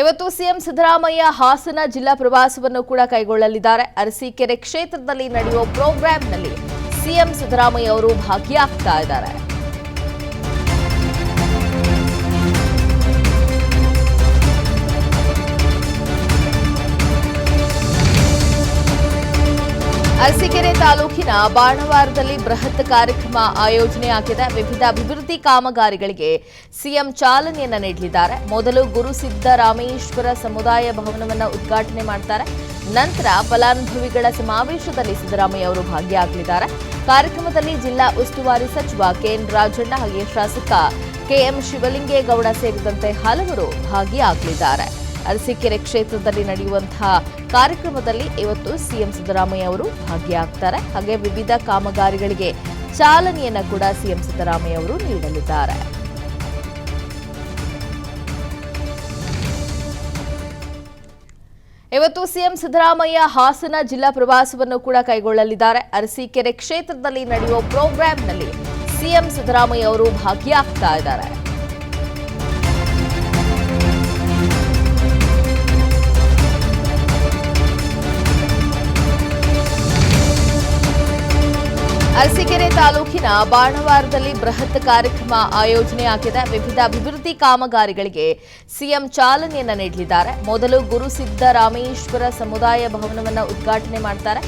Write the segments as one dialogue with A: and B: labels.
A: ಇವತ್ತು ಸಿಎಂ ಸಿದ್ದರಾಮಯ್ಯ ಹಾಸನ ಜಿಲ್ಲಾ ಪ್ರವಾಸವನ್ನು ಕೂಡ ಕೈಗೊಳ್ಳಲಿದ್ದಾರೆ. ಅರಸೀಕೆರೆ ಕ್ಷೇತ್ರದಲ್ಲಿ ನಡೆಯುವ ಪ್ರೋಗ್ರಾಂನಲ್ಲಿ ಸಿಎಂ ಸಿದ್ದರಾಮಯ್ಯ ಅವರು ಭಾಗಿಯಾಗ್ತಾ ಇದ್ದಾರೆ. ಅರಸೀಕೆರೆ ತಾಲೂಕಿನ ಬಾಣವಾರದಲ್ಲಿ ಬೃಹತ್ ಕಾರ್ಯಕ್ರಮ ಆಯೋಜನೆ ಆಗಿದೆ. ವಿವಿಧ ಅಭಿವೃದ್ಧಿ ಕಾಮಗಾರಿಗಳಿಗೆ ಸಿಎಂ ಚಾಲನೆಯನ್ನ ನೀಡಲಿದ್ದಾರೆ. ಮೊದಲು ಗುರು ಸಿದ್ದರಾಮೇಶ್ವರ ಸಮುದಾಯ ಭವನವನ್ನು ಉದ್ಘಾಟನೆ ಮಾಡ್ತಾರೆ. ನಂತರ ಫಲಾನುಭವಿಗಳ ಸಮಾವೇಶದಲ್ಲಿ ಸಿದ್ದರಾಮಯ್ಯ ಅವರು ಭಾಗಿಯಾಗಲಿದ್ದಾರೆ. ಕಾರ್ಯಕ್ರಮದಲ್ಲಿ ಜಿಲ್ಲಾ ಉಸ್ತುವಾರಿ ಸಚಿವ ಕೆಎನ್ ರಾಜಣ್ಣ ಹಾಗೆ ಶಾಸಕ ಕೆಎಂ ಶಿವಲಿಂಗೇಗೌಡ ಸೇರಿದಂತೆ ಹಲವರು ಭಾಗಿಯಾಗಲಿದ್ದಾರೆ. ಅರಸೀಕೆರೆ ಕ್ಷೇತ್ರದಲ್ಲಿ ನಡೆಯುವಂತಹ ಕಾರ್ಯಕ್ರಮದಲ್ಲಿ ಇವತ್ತು ಸಿಎಂ ಸಿದ್ದರಾಮಯ್ಯ ಅವರು ಭಾಗಿಯಾಗ್ತಾರೆ. ಹಾಗೆ ವಿವಿಧ ಕಾಮಗಾರಿಗಳಿಗೆ ಚಾಲನೆಯನ್ನ ಕೂಡ ಸಿಎಂ ಸಿದ್ದರಾಮಯ್ಯ ಅವರು ನೀಡಲಿದ್ದಾರೆ. ಇವತ್ತು ಸಿಎಂ ಸಿದ್ದರಾಮಯ್ಯ ಹಾಸನ ಜಿಲ್ಲಾ ಪ್ರವಾಸವನ್ನು ಕೂಡ ಕೈಗೊಳ್ಳಲಿದ್ದಾರೆ. ಅರಸೀಕೆರೆ ಕ್ಷೇತ್ರದಲ್ಲಿ ನಡೆಯುವ ಪ್ರೋಗ್ರಾಂನಲ್ಲಿ ಸಿಎಂ ಸಿದ್ದರಾಮಯ್ಯ ಅವರು ಭಾಗಿಯಾಗ್ತಾ ಇದ್ದಾರೆ. ಅರಸೀಕೆರೆ ತಾಲೂಕಿನ ಬಾಣವಾರದಲ್ಲಿ ಬೃಹತ್ ಕಾರ್ಯಕ್ರಮ ಆಯೋಜನೆ ಆಗಿದೆ ವಿವಿಧ ಅಭಿವೃದ್ಧಿ ಕಾಮಗಾರಿಗಳಿಗೆ ಸಿಎಂ ಚಾಲನೆಯನ್ನು ನೀಡಲಿದ್ದಾರೆ. ಮೊದಲು ಗುರು ಸಿದ್ದರಾಮೇಶ್ವರ ಸಮುದಾಯ ಭವನವನ್ನು ಉದ್ಘಾಟನೆ ಮಾಡ್ತಾರೆ.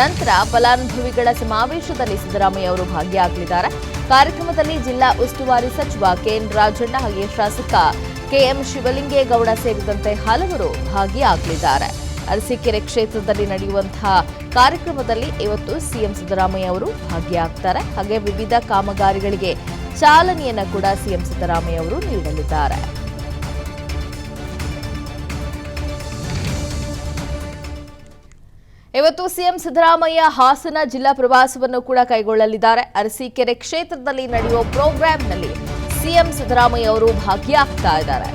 A: ನಂತರ ಫಲಾನುಭವಿಗಳ ಸಮಾವೇಶದಲ್ಲಿ ಸಿದ್ದರಾಮಯ್ಯ ಅವರು ಭಾಗಿಯಾಗಲಿದ್ದಾರೆ. ಕಾರ್ಯಕ್ರಮದಲ್ಲಿ ಜಿಲ್ಲಾ ಉಸ್ತುವಾರಿ ಸಚಿವ ಕೆಎನ್ ರಾಜಣ್ಣ ಹಾಗೆ ಶಾಸಕ ಕೆಎಂ ಶಿವಲಿಂಗೇಗೌಡ ಸೇರಿದಂತೆ ಹಲವರು ಭಾಗಿಯಾಗಲಿದ್ದಾರೆ. ಅರಸೀಕೆರೆ ಕ್ಷೇತ್ರದಲ್ಲಿ ನಡೆಯುವಂತಹ ಕಾರ್ಯಕ್ರಮದಲ್ಲಿ ಇವತ್ತು ಸಿಎಂ ಸಿದ್ದರಾಮಯ್ಯ ಅವರು ಭಾಗಿಯಾಗ್ತಾರೆ. ಹಾಗೆ ವಿವಿಧ ಕಾಮಗಾರಿಗಳಿಗೆ ಚಾಲನೆಯನ್ನ ಕೂಡ ಸಿಎಂ ಸಿದ್ದರಾಮಯ್ಯ ಅವರು ನೀಡಲಿದ್ದಾರೆ. ಇವತ್ತು ಸಿಎಂ ಸಿದ್ದರಾಮಯ್ಯ ಹಾಸನ ಜಿಲ್ಲಾ ಪ್ರವಾಸವನ್ನು ಕೂಡ ಕೈಗೊಳ್ಳಲಿದ್ದಾರೆ. ಅರಸೀಕೆರೆ ಕ್ಷೇತ್ರದಲ್ಲಿ ನಡೆಯುವ ಪ್ರೋಗ್ರಾಂನಲ್ಲಿ ಸಿಎಂ ಸಿದ್ದರಾಮಯ್ಯ ಅವರು ಭಾಗಿಯಾಗ್ತಾ ಇದ್ದಾರೆ.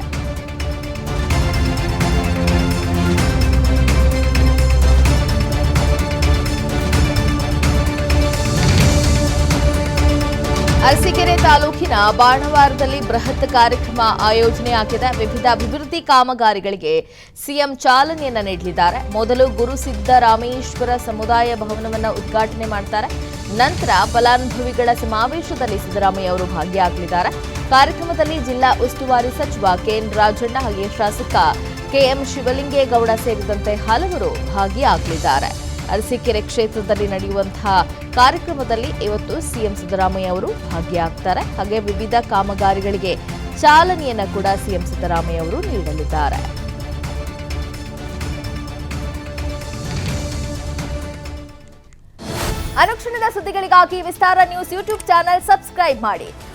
A: ಅರಸೀಕೆರೆ ತಾಲೂಕಿನ ಬಾಣವಾರದಲ್ಲಿ ಬೃಹತ್ ಕಾರ್ಯಕ್ರಮ ಆಯೋಜನೆ ಆಗಿದೆ. ವಿವಿಧ ಅಭಿವೃದ್ಧಿ ಕಾಮಗಾರಿಗಳಿಗೆ ಸಿಎಂ ಚಾಲನೆಯನ್ನು ನೀಡಲಿದ್ದಾರೆ. ಮೊದಲು ಗುರು ಸಿದ್ದರಾಮೇಶ್ವರ ಸಮುದಾಯ ಭವನವನ್ನು ಉದ್ಘಾಟನೆ ಮಾಡ್ತಾರೆ. ನಂತರ ಫಲಾನುಭವಿಗಳ ಸಮಾವೇಶದಲ್ಲಿ ಸಿದ್ದರಾಮಯ್ಯ ಅವರು ಭಾಗಿಯಾಗಲಿದ್ದಾರೆ. ಕಾರ್ಯಕ್ರಮದಲ್ಲಿ ಜಿಲ್ಲಾ ಉಸ್ತುವಾರಿ ಸಚಿವ ಕೆಎನ್ ರಾಜಣ್ಣ ಹಾಗೆ ಶಾಸಕ ಕೆಎಂ ಶಿವಲಿಂಗೇಗೌಡ ಸೇರಿದಂತೆ ಹಲವರು ಭಾಗಿಯಾಗಲಿದ್ದಾರೆ. ಅರಸೀಕೆರೆ ಕ್ಷೇತ್ರದಲ್ಲಿ ನಡೆಯುವಂತಹ ಕಾರ್ಯಕ್ರಮದಲ್ಲಿ ಇವತ್ತು ಸಿಎಂ ಸಿದ್ದರಾಮಯ್ಯ ಅವರು ಭಾಗಿಯಾಗ್ತಾರೆ. ಹಾಗೆ ವಿವಿಧ ಕಾಮಗಾರಿಗಳಿಗೆ ಚಾಲನೆಯನ್ನು ಕೂಡ ಸಿಎಂ ಸಿದ್ದರಾಮಯ್ಯ ಅವರು ನೀಡಲಿದ್ದಾರೆ. ಅನುಕ್ಷಣದ ಸುದ್ದಿಗಳಿಗಾಗಿ Vistara news YouTube channel subscribe ಮಾಡಿ.